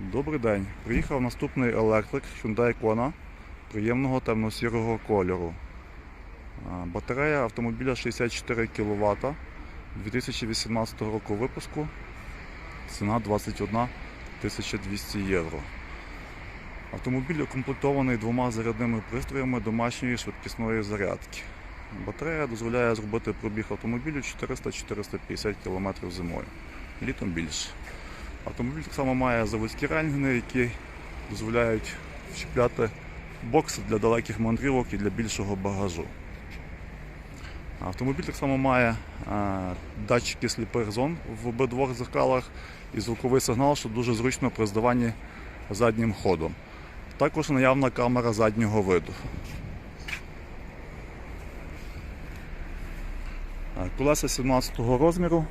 Добрий день. Приїхав наступний електрик Hyundai Kona приємного темно-сірого кольору. Батарея автомобіля 64 кВт 2018 року випуску. Ціна 21 200 євро. Автомобіль укомплектований двома зарядними пристроями домашньої швидкісної зарядки. Батарея дозволяє зробити пробіг автомобілю 400-450 км зимою. Літом більше. Автомобіль так само має заводські рентгени, які дозволяють вчіпляти бокси для далеких мандрівок і для більшого багажу. Автомобіль так само має е, датчики сліпих зон в обидвох зеркалах і звуковий сигнал, що дуже зручно при здаванні заднім ходом. Також наявна камера заднього виду. Е, Колеса 17 розміру,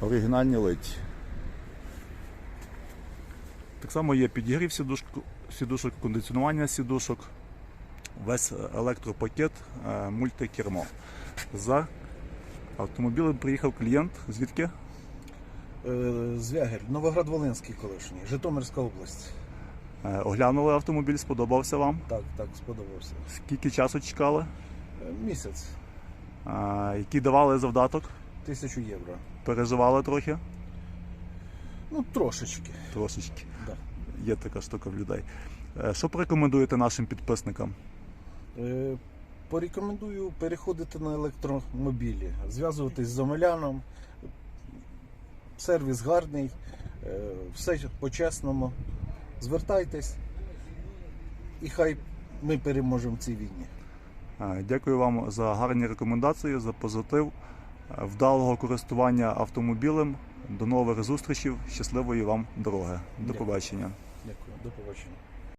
оригінальні литі. Так само є підігрів сідушку, сідушок, кондиціонування сідушок, весь електропакет, е, мультикермо. За автомобілем приїхав клієнт. Звідки? Е, Звягель, Новоград-Волинський колишній, Житомирська область. Е, Оглянули автомобіль, сподобався вам. Так, так, сподобався. Скільки часу чекали? Місяць, Який давали завдаток? тисячу євро. Переживали трохи? Ну, трошечки. Трошечки. Да. Є така штука в людей. Е, Що порекомендуєте нашим підписникам? Е, Порекомендую переходити на електромобілі, зв'язуватись з Омеляном. Сервіс гарний, е, все по-чесному. Звертайтесь, і хай ми переможемо в цій війні. Дякую вам за гарні рекомендації, за позитив, вдалого користування автомобілем. До нових зустрічей. Щасливої вам дороги. До Дякую. побачення. Дякую, до побачення.